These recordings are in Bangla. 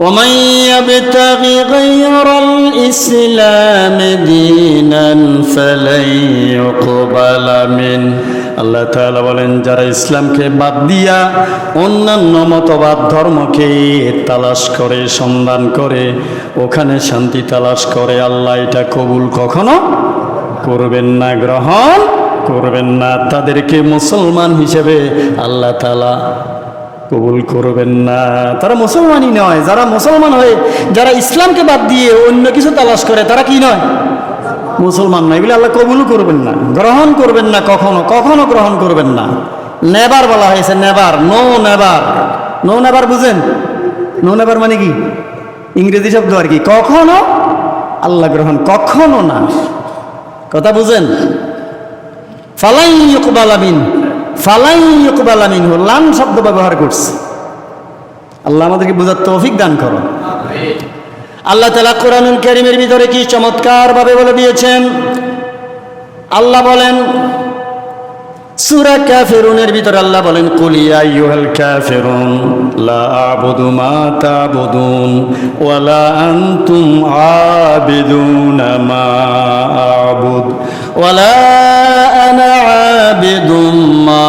ومن يبتغ غير الإسلام دينا فلن يقبل منه আল্লাহ তাআলা বলেন যারা ইসলামকে বাদ দিয়া অন্যান্য মতবাদ ধর্মকে তালাশ করে সন্ধান করে ওখানে শান্তি তালাশ করে আল্লাহ এটা কবুল কখনো করবেন না গ্রহণ করবেন না তাদেরকে মুসলমান হিসেবে আল্লাহ তাআলা কবুল করবেন না। তারা মুসলমানই নয়, যারা মুসলমান হয়ে, যারা ইসলামকে বাদ দিয়ে অন্য কিছু তালাশ করে, তারা কি নয়? মুসলমান নয়। এগুলো আল্লাহ কবুল করবেন না, গ্রহণ করবেন না কখনো কখনো গ্রহণ করবেন না। নেবার বলা হয়েছে নেবার, নো নেবার। নো নেবার বুঝেন? নো নেবার মানে কি? ইংরেজি শব্দ আর কি। কখনো আল্লাহ গ্রহণ, কখনো না। কথা বুঝেন? ফালাই ইকবাল আমিন ফালাই ইকবাল আমিন লাম শব্দ ব্যবহার করছে। আল্লাহ আমাদেরকে বোঝার তৌফিক দান করো। আল্লাহ তালা কোরআনুল করিমের ভিতরে কি চমৎকার ভাবে বলে দিয়েছেন? আল্লাহ বলেন সুরা কাফিরুনের ভিতরে আল্লাহ বলেন কুলিয়া ইউহাল কাফিরুন, লা আবুদু মা তাবুদুন ওয়ালা আনতুম আবিদুনা মা আবুদ ওয়ালা আনা আবিদুম মা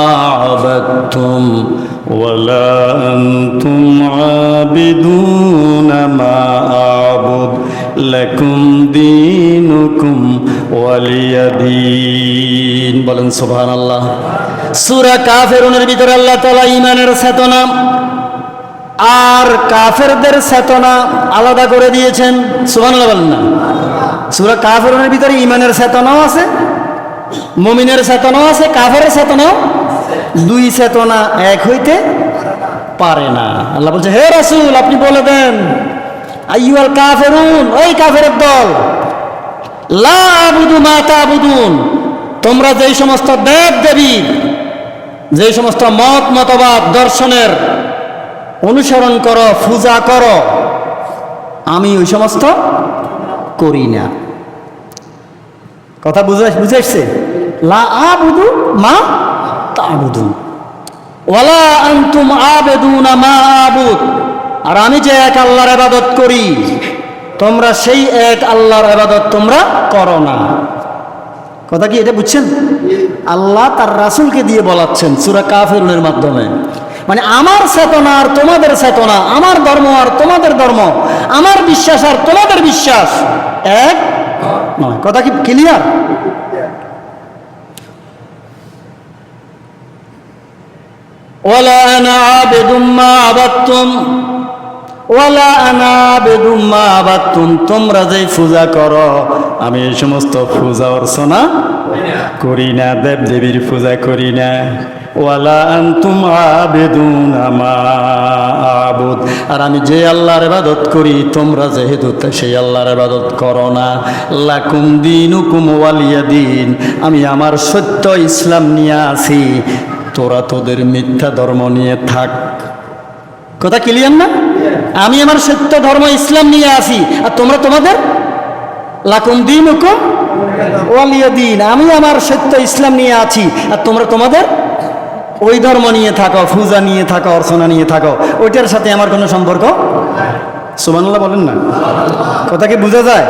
আবাদতুম ওয়ালা আনতুম আবিদুনা মা আবুদ, লাকুম দীনুকুম ওয়ালিয়াদিন বলেন, সুবহানাল্লাহ। সূরা কাফেরুনের ভিতরে আল্লাহ তাআলা ঈমানের চেতনা আর কাফেরদের চেতনা আলাদা করে দিয়েছেন। সুবহানাল্লাহ বলেন না। সূরা কাফেরুনের ভিতরে ঈমানের চেতনাও আছে, মুমিনের চেতনাও আছে কাফের চেতনাও দুই চেতনা এক হইতে পারে না। আল্লাহ বলছে, হে রাসূল, আপনি বলে দেন আইয়ুল কাফেরুন, ওই কাফেরের দল, লা আবুদু মা তাবুদুন। তোমরা যেই সমস্ত দেব দেবী যেই সমস্ত মত মতবাদ দর্শনের অনুসরণ করো, পূজা করো, আমি ওই সমস্ত করি না। কথা বুঝে বুঝে এসছে লা আবুদু মা তাবুদু ওয়ালা আনতুম আবেদুনা মা আবুদ। আর আমি যে এক আল্লাহর ইবাদত করি, তোমরা সেই এক আল্লাহর ইবাদত তোমরা করো না। কথা কি এটা বুঝছেন? আল্লাহ তার রাসূলকে দিয়ে বলাচ্ছেন সূরা কাফিরুনের মাধ্যমে। মানে আমার চেতনা আর তোমাদের চেতনা, আমার ধর্ম আর তোমাদের ধর্ম, আমার বিশ্বাস আর তোমাদের বিশ্বাস, এক নয়। কথা কি ক্লিয়ার তোমরা যে পূজা করো আমি এই সমস্ত পূজা অর্চনা করি না দেব দেবীর পূজা করি না। ওয়ালা আনতুম আবেদুন আবুদ। আর আমি যে আল্লাহর ইবাদত করি, তোমরা যেহেতু সেই আল্লাহর ইবাদত করো না। লাকুম দিনুকুম ওয়ালিয়া দিন। আমি আমার সত্য ইসলাম নিয়ে আছি। তোরা তোদের মিথ্যা ধর্ম নিয়ে থাক। কথা ক্লিয়ার না? আমি আমার সত্য ধর্ম ইসলাম নিয়ে আসি আর তোমরা তোমাদের লাকুম দিন হুকুম ওয়ালিয়া দিন আমি আমার সত্য ইসলাম নিয়ে আছি। আর তোমরা তোমাদের ওই ধর্ম নিয়ে থাকো, পূজা নিয়ে থাকো, অর্চনা নিয়ে থাকো। ওইটার সাথে আমার কোনো সম্পর্ক সুবহানাল্লাহ বলেন না। কথা কি বোঝা যায়?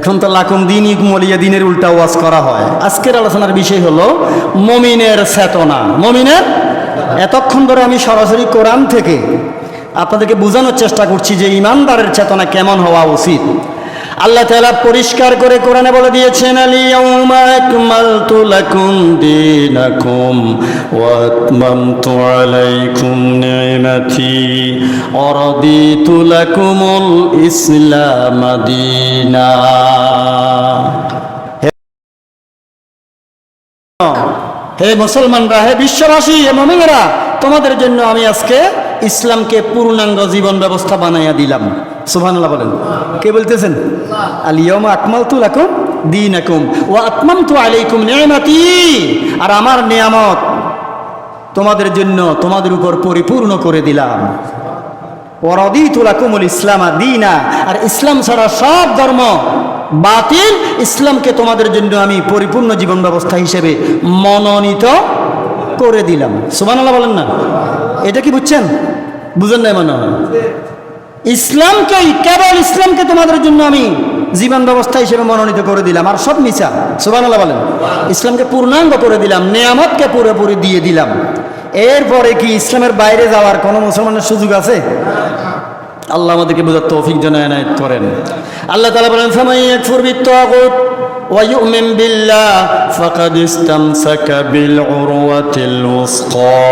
এখন তো লাকুম দিন ইকমলিয়া দিনের উল্টা ওয়াজ করা হয়। আজকের আলোচনার বিষয় হলো মমিনের চেতনা। মমিনের? এতক্ষণ ধরে আমি সরাসরি কোরআন থেকে আপনাদেরকে বোঝানোর চেষ্টা করছি যে ইমানদারের চেতনা কেমন হওয়া উচিত। আল্লাহ তাআলা পরিষ্কার করে কোরআনে বলে দিয়েছেন ইসলাম হে মুসলমানরা, হে বিশ্ববাসী, হে মমিনেরা, তোমাদের জন্য আমি আজকে ইসলামকে পূর্ণাঙ্গ জীবন ব্যবস্থা বানাইয়া দিলাম। সুবহানাল্লাহ বলেন। কে বলতেছেন? আলিয়মা আকমালতু লাকুম দীনাকুম ওয়া আতমামতু আলাইকুম নি'মাতি। আর আমার নিয়ামত তোমাদের জন্য তোমাদের উপর পরিপূর্ণ করে দিলাম। ওয়ারাদিতু লাকুমুল ইসলামা দীনা। আর ইসলাম ছাড়া সব ধর্ম বাতিল। ইসলামকে তোমাদের জন্য আমি পরিপূর্ণ জীবন ব্যবস্থা হিসেবে মনোনীত করে দিলাম। সুবহানাল্লাহ বলেন না। এটা কি বুঝছেন? বুঝেন নাই মনে হয়। ইসলামকেই কেবল ইসলামকে তোমাদের জন্য আমি জীবন ব্যবস্থা হিসেবে মনোনীত করে দিলাম আর সব মিছা সুবহানাল্লাহ বলেন ইসলামকে পূর্ণাঙ্গ করে দিলাম নেয়ামতকে পুরোপুরি দিয়ে দিলাম এরপরে কি ইসলামের বাইরে যাওয়ার কোনো মুসলমানের সুযোগ আছে আল্লাহ আমাদেরকে বোঝার তৌফিক যেন এনায়ত করেন আল্লাহ তালা বলেন ফামাই ইয়াকফুর বিত্তাগুত ويؤمن بالله فقد استمسك بالعروة الوثقى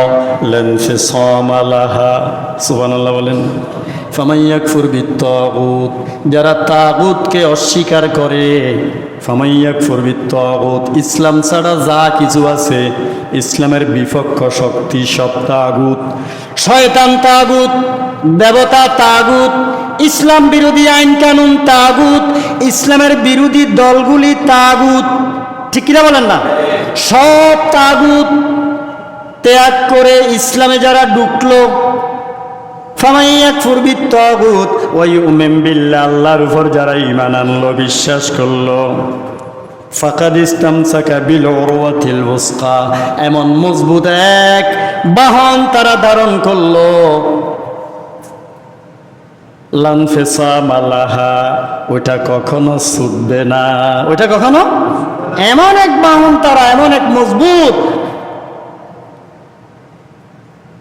لا انفصام لها سبحان الله বলেন ফামাই ইয়াকফুর বিত্তাগুত, যারা তাগুতকে অস্বীকার করে, ফামাই ইয়াকফুর বিত্তাগুত, ইসলাম ছাড়া যা কিছু আছে, ইসলামের বিপক্ষ শক্তি সব তাগুত। শয়তান তাগুত, দেবতা তাগুত, ইসলাম বিরোধী আইন কানুন তাগুত, ইসলামের বিরোধী দলগুলি তাগুত। ঠিক কিনা বলেন না? সব তাগুত ত্যাগ করে ইসলামে যারা ঢুকলো ফামাইয়াক ফুরবিত তাগুত ওই উমেম বিল্লাহ আল্লাহর উপর যারা ঈমান আনলো, বিশ্বাস করল। ফাকাদ ইস্তামসাকা বিল উরওয়াতিল উসকা এমন মজবুত এক বাহন তারা ধারণ করল। লানফেসা মালাহা, ওইটা কখনো ছুটবে না। ওইটা কখনো? এমন এক বাহন তারা, এমন এক মজবুত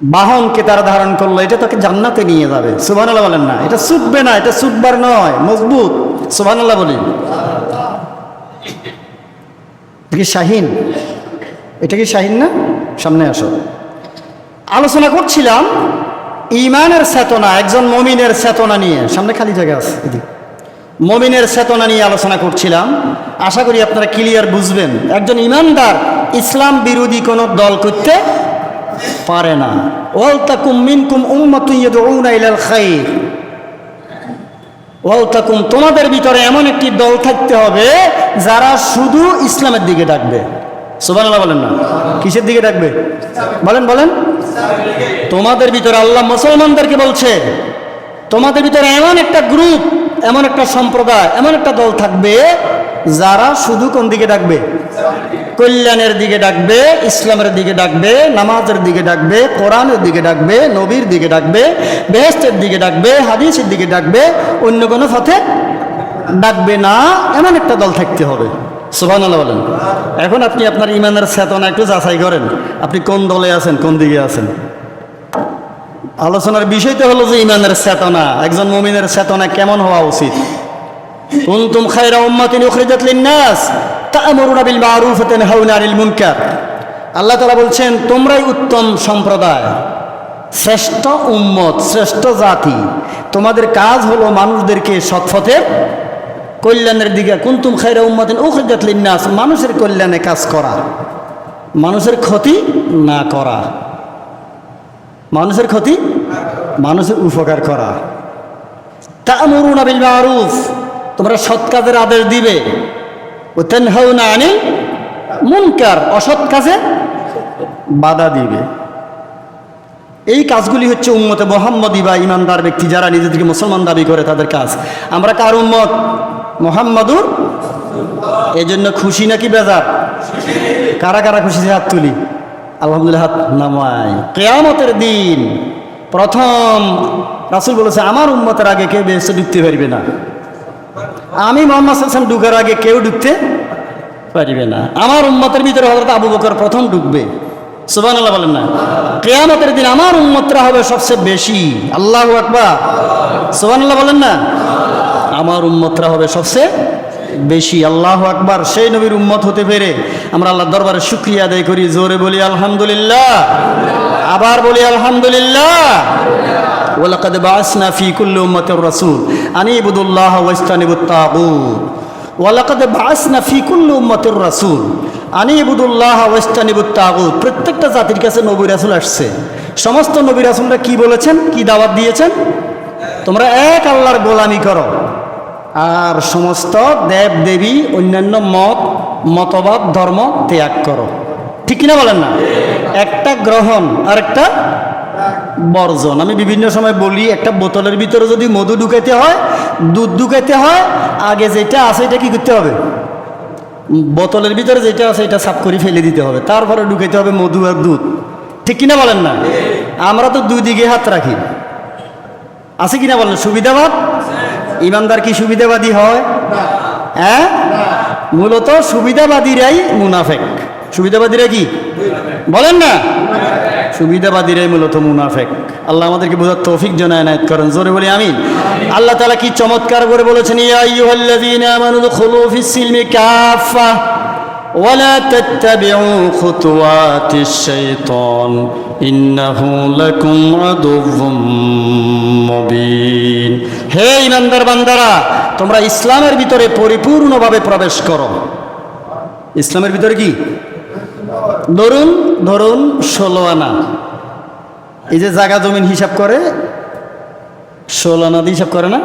বাহনকে তারা ধারণ করল, এটা তাকে জান্নাতে নিয়ে যাবে। সুবহানাল্লাহ বলেন না, এটা ছুটবে না, এটা ছুটবার নয়, মজবুত। সুবহানাল্লাহ বলি। এটা কি শাহিন? এটা কি শাহিন না? সামনে আসো। আলোচনা করছিলাম ইমানের চেতনা, একজন মমিনের চেতনা নিয়ে। সামনে খালি জায়গা আছে। মমিনের চেতনা নিয়ে আলোচনা করছিলাম। আশা করি আপনারা ক্লিয়ার বুঝবেন। একজন ইমানদার ইসলাম বিরোধী কোনো দল করতে পারে না। ওয়াল তাকুম মিনকুম উম্মাতুন ইয়াদউনা ইলাল খাইর। ওয়াল তাকুম, তোমাদের ভিতরে এমন একটি দল থাকতে হবে যারা শুধু ইসলামের দিকে ডাকবে। সুবহানাল্লাহ বলেন না। কিসের দিকে ডাকবে? বলেন বলেন। তোমাদের ভিতরে আল্লাহ মুসলমানদেরকে বলছে, তোমাদের ভিতরে এমন একটা গ্রুপ, এমন একটা সম্প্রদায়, এমন একটা দল থাকবে যারা শুধু কোন দিকে ডাকবে? কল্যাণের দিকে ডাকবে, ইসলামের দিকে ডাকবে, নামাজের দিকে ডাকবে, কোরআনের দিকে ডাকবে, নবীর দিকে ডাকবে, বেহেস্তের দিকে ডাকবে, হাদিসের দিকে ডাকবে, অন্য কোনো পথে ডাকবে না, এমন একটা দল থাকতে হবে। সুবহানাল্লাহ বলেন। এখন আপনি আপনার ইমানের চেতনা একটু যাচাই করেন। আপনি কোন দলে আছেন, কোন দিকে আছেন? আলোচনার বিষয়টা হলো যে ইমানের চেতনা। একজন মমিনের চেতনা কেমন হওয়া উচিত? কুনতুম খায়রা উম্মাতিন উখরিজাত লিন-নাস তা'মুরুনা বিল মা'রুফ ওয়া তানহাউনা আনিল মুনকার আল্লাহ তাআলা বলছেন, তোমরাই উত্তম সম্প্রদায়। শ্রেষ্ঠ উম্মত, শ্রেষ্ঠ জাতি। তোমাদের কাজ হলো মানুষদেরকে সৎপথে কল্যাণের দিকে। কুনতুম খায়রা উম্মাতিন উখরিজাত লিন-নাস। মানুষের কল্যাণে কাজ করা। মানুষের ক্ষতি না করা। মানুষের ক্ষতি, মানুষের উপকার করা। তা তা'মুরুনা বিল মা'রুফ তোমরা সৎ কাজের আদেশ দিবে। ও তানহাউনা আনিল মুনকার, অসৎ কাজে বাধা দিবে। এই কাজগুলি হচ্ছে উম্মতে মোহাম্মদী বা ইমানদার ব্যক্তি যারা নিজেদেরকে মুসলমান দাবি করে তাদের কাজ। আমরা কার উম্মত? মোহাম্মদুর? এই জন্য খুশি নাকি বেজার? কারা কারা খুশি হাত তুলি? আলহামদুলিল্লাহ হাত নামাই। কেয়ামতের দিন প্রথম রাসুল বলেছে, আমার উম্মতের আগে কেউ বেহেস্তে ঢুকতে পারবে না। আমি মোহাম্মদ হাসান ঢুকার আগে কেউ ঢুকতে পারবে না। আমার উম্মতের ভিতরে হজরত আবু বকর প্রথম ঢুকবে। সুবান আল্লাহ বলেন না। কেয়ামতের দিন আমার উন্মতরা হবে সবচেয়ে বেশি। আল্লাহ আকবার। সুবান আল্লাহ বলেন না। আমার উন্মতরা হবে সবচেয়ে বেশি। আল্লাহ আকবার। সেই নবীর উম্মত হতে পেরে আমরা আল্লাহ দরবারে শুক্রিয়া আদায় করি। জোরে বলি আলহামদুলিল্লাহ। আবার বলি আলহামদুলিল্লাহ। ওলাকাদ বাসনা ফি কুল্লি উম্মতির রাসূল আনি ইবুদুল্লাহ ওয়াস্তানিবুত তাগুত। ওয়ালাকাদ বাসনা ফি কুল্লি উম্মতির রাসূল আনি ইবুদুল্লাহ ওয়াস্তানিবুত তাগুত। প্রত্যেকটা জাতির কাছে নবী রাসূল আসছে। সমস্ত নবী রাসূলরা কি বলেছেন? কি দাওয়াত দিয়েছেন? তোমরা এক আল্লাহর গোলামি করো। আর সমস্ত দেব দেবী অন্যান্য মত, মতবাদ, ধর্ম ত্যাগ করো। ঠিক কিনা বলেন না? একটা গ্রহণ আর একটা বর্জন। আমি বিভিন্ন সময় বলি, একটা বোতলের ভিতরে যদি মধু ঢুকাইতে হয়, দুধ ঢুকাইতে হয়, আগে যেটা আছে এটা কি করতে হবে? বোতলের ভিতরে যেটা আছে এটা সাফ করে ফেলে দিতে হবে। তারপরে ঢুকাইতে হবে মধু আর দুধ। ঠিক কিনা বলেন না? আমরা তো দুই দিকে হাত রাখি। আছে কিনা বলেন? সুবিধাবাদ? ইমানদার কি সুবিধাবাদী হয়? হ্যাঁ? মূলত সুবিধাবাদীরাই মুনাফেক। সুবিধাবাদীরা কি? বলেন না? সুবিধাবাদীরাই মূলত মুনাফেক আল্লাহ আমাদেরকে বোঝার তৌফিক জানায় নায়ত করেন জোরে বলি আমি আল্লাহ তালা কি চমৎকার করে বলেছেন ইয়া আইয়ুহাল্লাযীনা আমানু দুখুলু ফিস সিলমি কাফা ولا تتبعوا خطوات الشيطان إنه لكم عدو মুবিন হে ইমানদার বান্দারা তোমরা ইসলামের ভিতরে পরিপূর্ণভাবে প্রবেশ করো ইসলামের ভিতরে কি ধরুন ধরুন ষোলো আনা। এই যে জায়গা জমিন হিসাব করে ষোলো আনা দিয়ে হিসাব করে না?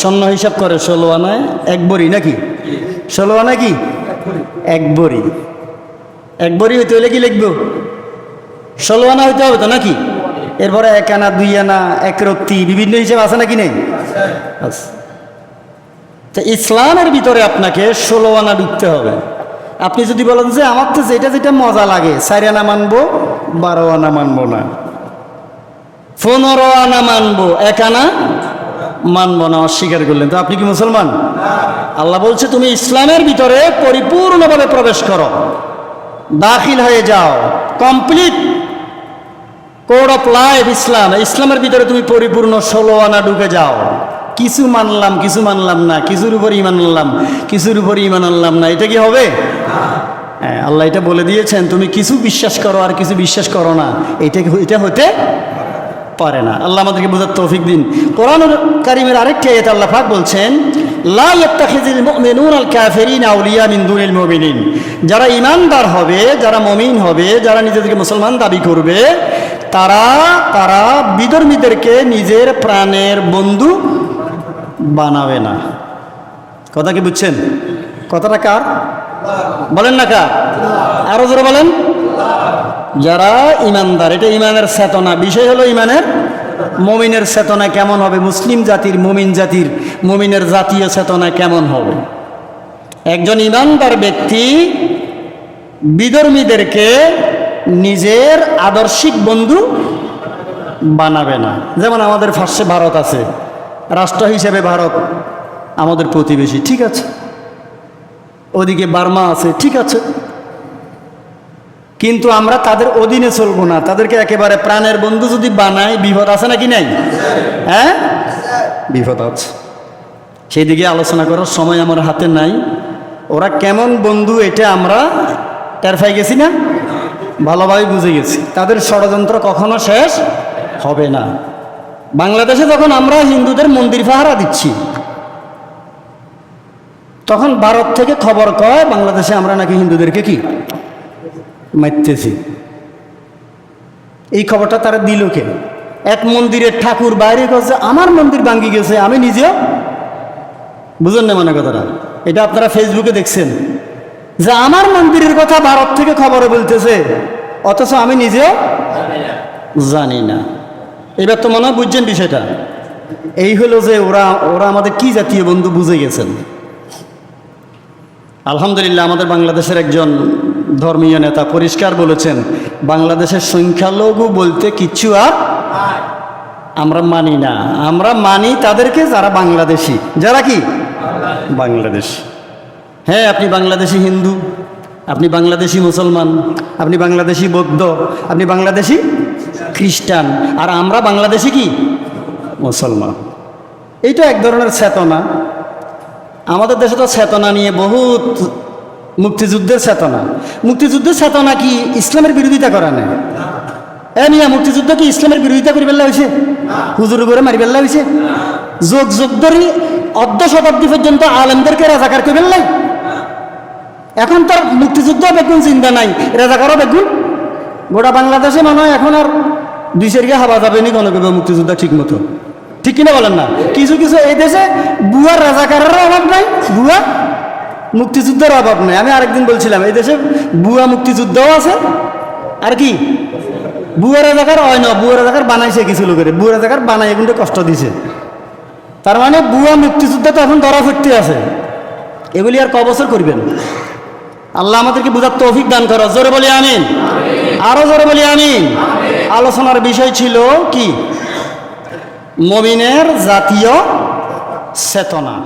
স্বর্ণ হিসাব করে ষোলো আনায় এক বড়ি নাকি? ষোলো আনা কি? এক বড়ি। এক বড়ি হইতে হলে কি লিখব? ষোলো আনা হইতে হবে তো নাকি? এরপরে এক আনা দুই আনা এক রক্তি বিভিন্ন হিসেবে আছে নাকি নেই। তো ইসলামের ভিতরে আপনাকে ষোলো আনা ঢুকতে হবে। আপনি যদি বলেন যে আমার তো যেটা যেটা মজা লাগে চার আনা মানবো বারো আনা মানবো না। পনেরো আনা মানবো এক আনা মানবো না, অস্বীকার করলেন। তো আপনি কি মুসলমান? আল্লাহ বলছে, তুমি ইসলামের ভিতরে পরিপূর্ণভাবে প্রবেশ করো। দাখিল হয়ে যাও। Complete code of life Islam. ইসলামের ভিতরে তুমি পরিপূর্ণ ষোলো আনা ঢুকে যাও। কিছু মানলাম কিছু মানলাম না, কিছুর উপর ইমান আনলাম কিছুর উপর ইমান আনলাম না, এটা কি হবে? হ্যাঁ আল্লাহ এটা বলে দিয়েছেন, তুমি কিছু বিশ্বাস করো আর কিছু বিশ্বাস করো না, এটা এটা হতে পারে না। আল্লাহ আমাদেরকে বোঝার তৌফিক দিন। কোরআন কারিমের আরেকটি আয়াত আল্লাহ পাক বলছেন, লা আল আউলিয়া যারা ইমানদার হবে, যারা মুমিন হবে, যারা নিজেদেরকে মুসলমান দাবি করবে, তারা তারা বিধর্মীদেরকে নিজের প্রাণের বন্ধু বানাবে না। কথা কি বুঝছেন? কথাটা কার? বলেন না কার? আরও জোরে বলেন। যারা ইমানদার, এটা ইমানের চেতনা। বিষয় হলো ইমানের মমিনের চেতনা কেমন হবে? মুসলিম জাতির, মমিন জাতির, মমিনের জাতীয় চেতনা কেমন হবে? একজন ইমানদার ব্যক্তি বিধর্মীদেরকে নিজের আদর্শিক বন্ধু বানাবে না। যেমন আমাদের ফার্স্টে ভারত আছে। রাষ্ট্র হিসেবে ভারত আমাদের প্রতিবেশী, ঠিক আছে? ওদিকে বার্মা আছে, ঠিক আছে? কিন্তু আমরা তাদের অধীনে চলবো না। তাদেরকে একেবারে প্রাণের বন্ধু যদি বানাই, বিপদ আছে নাকি নাই? হ্যাঁ? বিপদ আছে। সেই দিকে আলোচনা করার সময় আমার হাতে নাই। ওরা কেমন বন্ধু এটা আমরা টের পাই গেছি না? ভালোভাবে বুঝে গেছি। তাদের ষড়যন্ত্র কখনো শেষ হবে না। বাংলাদেশে যখন আমরা হিন্দুদের মন্দির পাহারা দিচ্ছি, তখন ভারত থেকে খবর কয়, বাংলাদেশে আমরা নাকি হিন্দুদেরকে কি মারতেছি? এই খবরটা তারা দিল কে? এক মন্দিরের ঠাকুর বাইরে গেছে, আমার মন্দির ভাঙ্গি গেছে, আমি নিজেও বুঝেন না মানে কথাটা? এটা আপনারা ফেসবুকে দেখছেন। যে আমার মন্দিরের কথা ভারত থেকে খবরে বলতেছে, অথচ আমি নিজেও জানি না। এবার তো মনে হয় বুঝছেন বিষয়টা। এই হলো যে ওরা ওরা আমাদের কি জাতীয় বন্ধু বুঝে গেছেন। আলহামদুলিল্লাহ আমাদের বাংলাদেশের একজন ধর্মীয় নেতা পরিষ্কার বলেছেন বাংলাদেশের সংখ্যালঘু বলতে কিচ্ছু আর আমরা মানি না। আমরা মানি তাদেরকে যারা বাংলাদেশি। যারা কি? বাংলাদেশ। হ্যাঁ আপনি বাংলাদেশি হিন্দু আপনি বাংলাদেশি মুসলমান আপনি বাংলাদেশি বৌদ্ধ আপনি বাংলাদেশি খ্রিস্টান। আর আমরা বাংলাদেশি কি? মুসলমান। এইটা এক ধরনের চেতনা। আমাদের দেশে তো চেতনা নিয়ে বহুত মুক্তিযুদ্ধের চেতনা। মুক্তিযুদ্ধের চেতনা কি ইসলামের বিরোধিতা করা নেই এ নিয়ে মুক্তিযুদ্ধ কি ইসলামের বিরোধিতা করে বেলা হয়েছে হুজুর করে মারি বেলা হয়েছে যোগ যোগ ধরে অর্ধ শতাব্দী পর্যন্ত আলেমদেরকে রাজাকার করে বেললাই এখন তার মুক্তিযুদ্ধ বেগুন চিন্তা নাই। রাজাকারও বেগুন। গোটা বাংলাদেশে মনে হয় এখন আর দুই সেরিয়া হাওয়া যাবে নি কেউ মুক্তিযুদ্ধ ঠিক মতো। ঠিক কিনা বলেন না? কিছু কিছু এই দেশে বুয়ার রাজাকারের অভাব নাই, বুয়া মুক্তিযুদ্ধের অভাব নাই। আমি আরেকদিন বলছিলাম, এই দেশে বুয়া মুক্তিযুদ্ধও আছে, আর কি? বুয়া রাজাকার হয় না, বুয়া রাজাকার বানাইছে কিছু লোকের। বুয়া রাজাকার বানাই কিন্তু কষ্ট দিছে। তার মানে বুয়া মুক্তিযুদ্ধ তো এখন ধরা ফিরতে আছে। এগুলি আর ক বছর করবেন? আল্লাহ আমাদেরকে বুঝার তৌফিক দান করো। জোরে বলি আমিন। আরও জোরে বলি আমিন। আলোচনার বিষয় ছিল কি? মমিনের জাতীয় চেতনা।